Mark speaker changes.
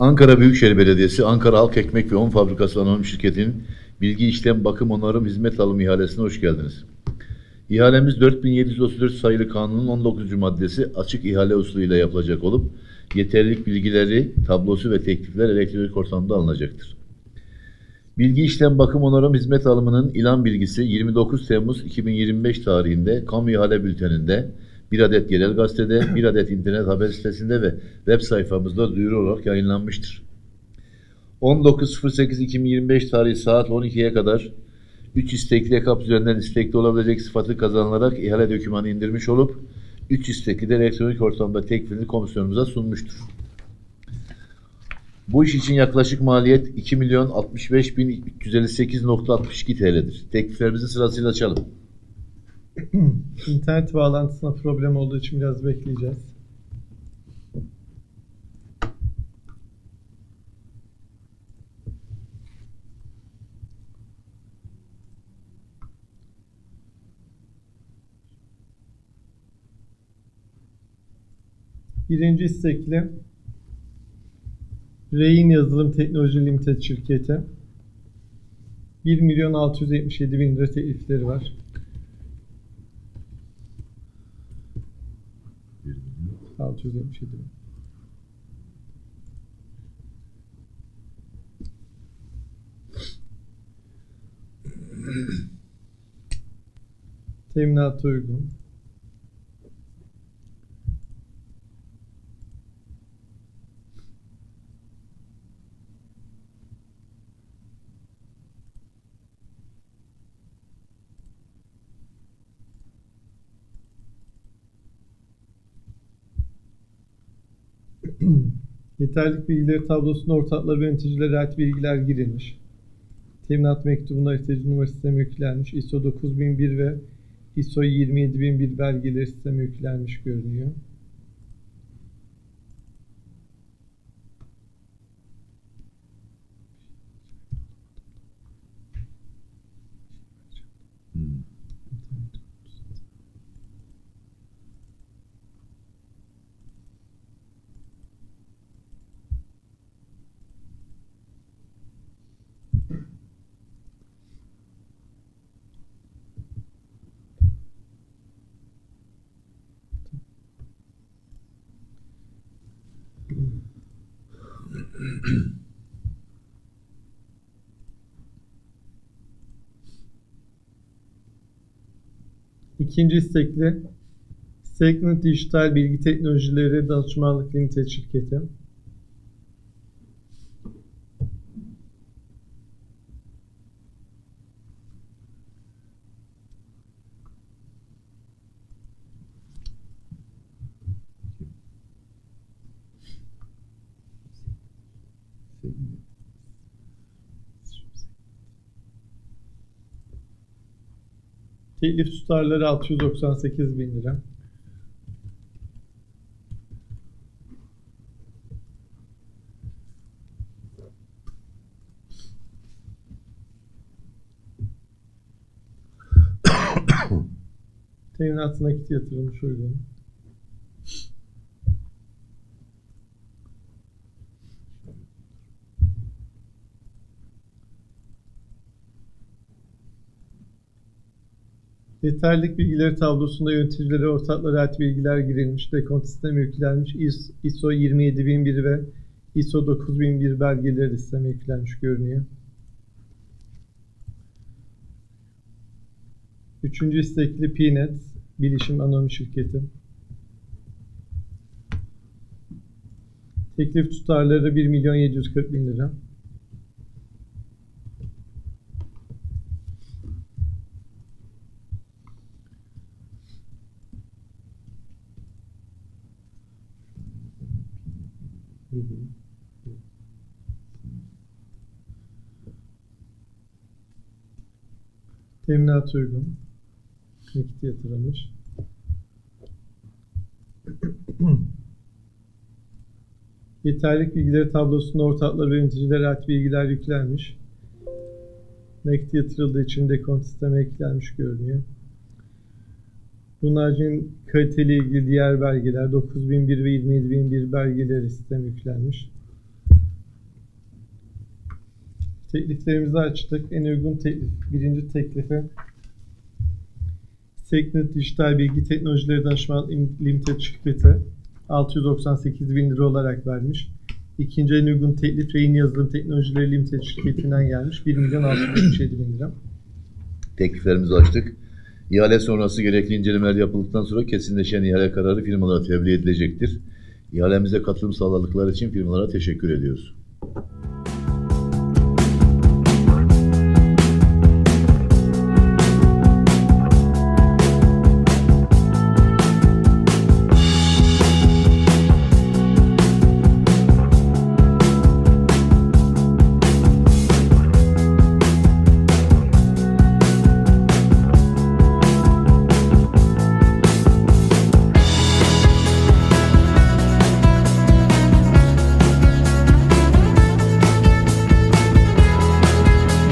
Speaker 1: Ankara Büyükşehir Belediyesi, Ankara Halk Ekmek ve Un Fabrikası Anonim Şirketi'nin bilgi işlem bakım onarım hizmet alım ihalesine hoş geldiniz. İhalemiz 4734 sayılı kanunun 19. maddesi açık ihale usulüyle yapılacak olup yeterlilik bilgileri, tablosu ve teklifler elektronik ortamda alınacaktır. Bilgi işlem bakım onarım hizmet alımının ilan bilgisi 29 Temmuz 2025 tarihinde kamu ihale bülteninde bir adet genel gazetede, bir adet internet haber sitesinde ve web sayfamızda duyuru olarak yayınlanmıştır. 19.08.2025 tarihi saat 12'ye kadar 3 istekli kap üzerinden istekli olabilecek sıfatı kazanılarak ihale dokümanı indirmiş olup 3 istekli de elektronik ortamda teklifini komisyonumuza sunmuştur. Bu iş için yaklaşık maliyet 2 milyon 65 bin 358.62 TL'dir. Tekliflerimizi sırasıyla açalım.
Speaker 2: İnternet bağlantısına problem olduğu için biraz bekleyeceğiz. Birinci istekli Reyin Yazılım Teknoloji Limited şirketi 1 milyon 677 bin lira teklifleri var. Altı yüz yetmiş yedi. Teminat uygun. Yeterlik bilgileri tablosuna ortaklar ve yöneticilere ait bilgiler girilmiş. Teminat mektubuna ihtiyacı numarası sisteme yüklenmiş. ISO 9001 ve ISO 27001 belgeleri sisteme yüklenmiş görünüyor. İkinci istekli Segment Dijital Bilgi Teknolojileri Danışmanlık Limited şirketi. Teklif tutarları 698 bin lira. Teminat nakit yatırılmış uygun. Yeterlik bilgileri tablosunda yöneticilere ortaklara ait bilgiler girilmiş, dekont sisteme yüklenmiş, IS- ISO 27001 ve ISO 9001 belgeleri sisteme yüklenmiş görünüyor. Üçüncü istekli PNet, bilişim anonim şirketi. Teklif tutarları 1 milyon 740 bin lira. Teminat uygun. Nakit yatırılmış. Yeterlik bilgileri tablosunda ortaklar ve yöneticilere ait bilgiler yüklenmiş. Nakit yatırıldığı için dekont sisteme eklenmiş görünüyor. Bunun haricinde ilgili diğer belgeler 9001 ve 27001 belgeleri sisteme yüklenmiş. Tekliflerimizi açtık. En uygun teklif, birinci teklifi Teknet Dijital Bilgi Teknolojileri Danışman Limited şirketi 698 bin lira olarak vermiş. İkinci en uygun teklif Reyin Yazılım Teknolojileri Limited şirketinden gelmiş. 1 milyon 677 bin lira.
Speaker 1: Tekliflerimizi açtık. İhale sonrası gerekli incelemeler yapıldıktan sonra kesinleşen ihale kararı firmalara tebliğ edilecektir. İhalemize katılım sağladıkları için firmalara teşekkür ediyoruz.